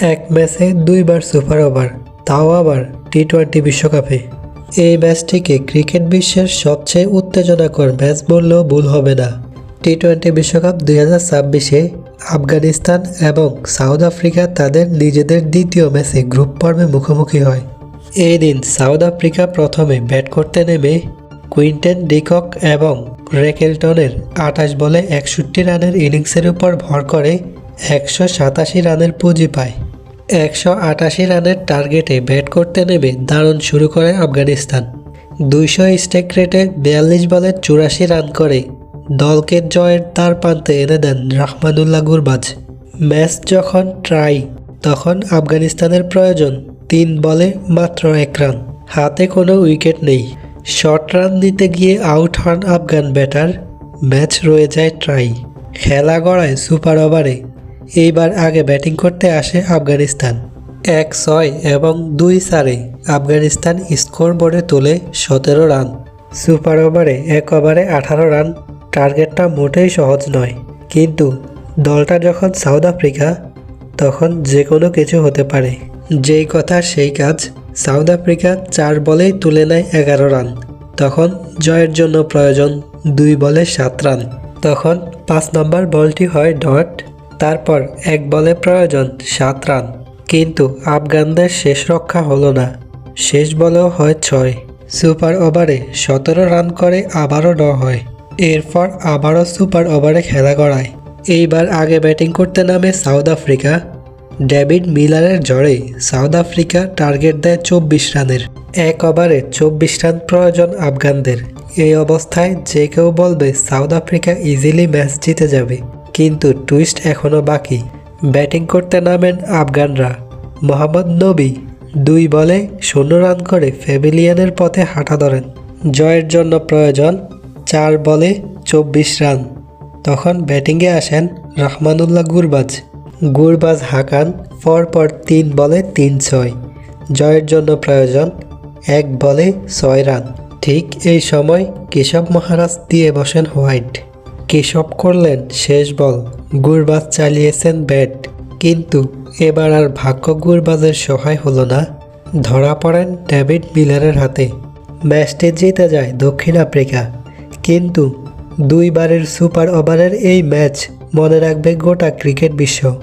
এক ম্যাচে দুইবার সুপার ওভার, তাও আবার টি টোয়েন্টি বিশ্বকাপে। এই ম্যাচটিকে ক্রিকেট বিশ্বের সবচেয়ে উত্তেজনাকর ম্যাচ বললেও ভুল হবে না। টি টোয়েন্টি বিশ্বকাপ দুই হাজার ছাব্বিশে আফগানিস্তান এবং সাউথ আফ্রিকা তাদের নিজেদের দ্বিতীয় ম্যাচে গ্রুপ পর্বে মুখোমুখি হয়। এই দিন সাউথ আফ্রিকা প্রথমে ব্যাট করতে নেমে কুইন্টেন ডিকক এবং রেকেলটনের আঠাশ বলে একষট্টি রানের ইনিংসের উপর ভর করে একশো সাতাশি রানের পুঁজি পায়। একশো আটাশি রানের টার্গেটে ব্যাট করতে নেমে দারুণ শুরু করে আফগানিস্তান। দুইশো স্টেক রেটে বিয়াল্লিশ বলে চুরাশি রান করে। দলকে জয়ের তার প্রান্তে এনে দেন রাহমানুল্লাহ গুরবাজ। ম্যাচ যখন ট্রাই তখন আফগানিস্তানের প্রয়োজন তিন বলে মাত্র এক রান। হাতে কোনো উইকেট নেই। শর্ট রান দিতে গিয়ে আউট হন আফগান ব্যাটার। ম্যাচ রয়ে যায় ট্রাই খেলা গড়ায় সুপার ওভারে এইবার আগে ব্যাটিং করতে আসে আফগানিস্তান। এক ছয় এবং দুই চারে আফগানিস্তান স্কোর বোর্ডে তোলে সতেরো রান। সুপার ওভারে এক ওভারে আঠারো রান টার্গেটটা মোটেই সহজ নয়। কিন্তু দলটা যখন সাউথ আফ্রিকা, তখন যে কোনো কিছু হতে পারে। যেই কথা সেই কাজ সাউথ আফ্রিকা চার বলেই তুলে নেয় এগারো রান। তখন জয়ের জন্য প্রয়োজন দুই বলে সাত রান। তখন পাঁচ নম্বর বলটি হয় ডট। তারপর এক বলে প্রয়োজন সাত রান। কিন্তু আফগানদের শেষ রক্ষা হলো না। শেষ বলেও হয় ছয়। সুপার ওভারে সতেরো রান করে আবারও ড হয়। এরপর আবারও সুপার ওভারে খেলা গড়ায়। এইবার আগে ব্যাটিং করতে নামে সাউথ আফ্রিকা। ডেভিড মিলারের ঝড়ে সাউথ আফ্রিকা টার্গেট দেয় চব্বিশ রানের। এক ওভারে চব্বিশ রান প্রয়োজন আফগানদের। এই অবস্থায় যে কেউ বলবে সাউথ আফ্রিকা ইজিলি ম্যাচ জিতে যাবে। কিন্তু টুইস্ট এখনও বাকি। ব্যাটিং করতে নামেন আফগানরা। মোহাম্মদ নবী দুই বলে শূন্য রান করে ফ্যামিলিয়ানের পথে হাঁটা ধরেন। জয়ের জন্য প্রয়োজন চার বলে চব্বিশ রান। তখন ব্যাটিংয়ে আসেন রহমানুল্লাহ গুরবাজ। গুরবাজ হাকান, পরপর তিন বলে তিন ছয়। জয়ের জন্য প্রয়োজন এক বলে ছয় রান। ঠিক এই সময় কেশব মহারাজ দিয়ে বসেন হোয়াইট। কেশব করলেন? শেষ বল। গুরবাজ চালিয়েছেন ব্যাট। কিন্তু এবার আর ভাগ্য গুরবাজের সহায় হলো না। ধরা পড়েন ডেভিড মিলারের হাতে। ম্যাচটি জিতে যায় দক্ষিণ আফ্রিকা। কিন্তু দুইবারের সুপার ওভারের এই ম্যাচ মনে রাখবে গোটা ক্রিকেট বিশ্ব।